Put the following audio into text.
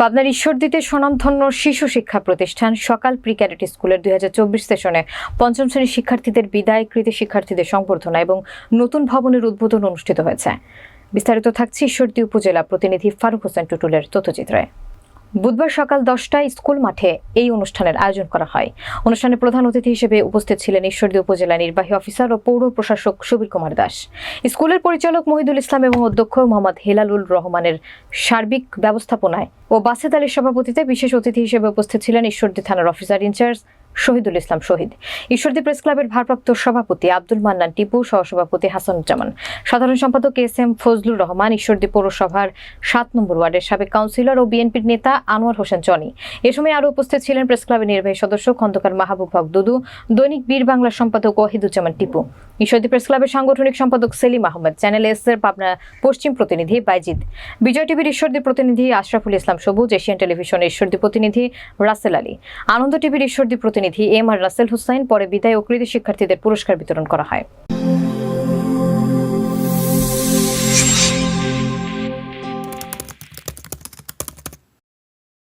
পাবনার ঈশ্বরদীতে স্বনামধন্য শিশু শিক্ষা প্রতিষ্ঠান সকাল প্রি ক্যাডেট স্কুলের দুই হাজার চব্বিশ সেশনে পঞ্চম শ্রেণির শিক্ষার্থীদের বিদায় কৃতি শিক্ষার্থীদের সংবর্ধনা এবং নতুন ভবনের উদ্বোধন অনুষ্ঠিত হয়েছে। বিস্তারিত থাকছে ঈশ্বরদী উপজেলা প্রতিনিধি ফারুক হোসেন টুটুলের তথ্যচিত্রে। বুধবার সকাল দশটায় স্কুল মাঠে এই অনুষ্ঠানের আয়োজন করা হয়। অনুষ্ঠানে প্রধান অতিথি হিসেবে উপস্থিত ছিলেন ঈশ্বরদী উপজেলা নির্বাহী অফিসার ও পৌর প্রশাসক সুবীর কুমার দাস। স্কুলের পরিচালক মহিদুল ইসলাম এবং অধ্যক্ষ মোহাম্মদ হেলালুল রহমানের সার্বিক ব্যবস্থাপনায় ও বাসেদ আলীর সভাপতিতে বিশেষ অতিথি হিসেবে উপস্থিত ছিলেন ঈশ্বরদী থানার officer in charge Shahidul Islam Shahid. Ishwardi press ক্লাবের ভারপ্রাপ্ত সভাপতি আব্দুল মান্নান টিপু, সহসভাপতি হাসানুজ্জামান। সাধারণ সম্পাদক এস এম ফজলুর রহমান, ঈশ্বরদী পৌরসভার সাত নম্বর ওয়ার্ডের সাবেক কাউন্সিলর ও বিএনপির নেতা আনোয়ার হোসেন চনি। এ সময় আরও উপস্থিত ছিলেন প্রেস ক্লাবের নির্বাহী সদস্য খন্দকার মাহবুব হক দুদু, দৈনিক বীর বাংলার সম্পাদক ওয়াহিদুজ্জামান টিপু। ঈশ্বরদী প্রেস ক্লাবের সাংগঠনিক সম্পাদক সেলিম আহমেদ, চ্যানেল এস এর পাবনা পশ্চিম প্রতিনিধি বাইজিদ বিজয় টিভির ঈশ্বরদী প্রতিনিধি আশরাফুল ইসলাম সবুজ, এশিয়ান টেলিভিশনের ঈশ্বরদী প্রতিনিধি রাসেল আলী। আনন্দ টিভির ঈশ্বরদী প্রতিনিধি এম আর রাসেল হুসাইন পরে বিদায় ও কৃতি শিক্ষার্থীদের পুরস্কার বিতরণ করা হয়।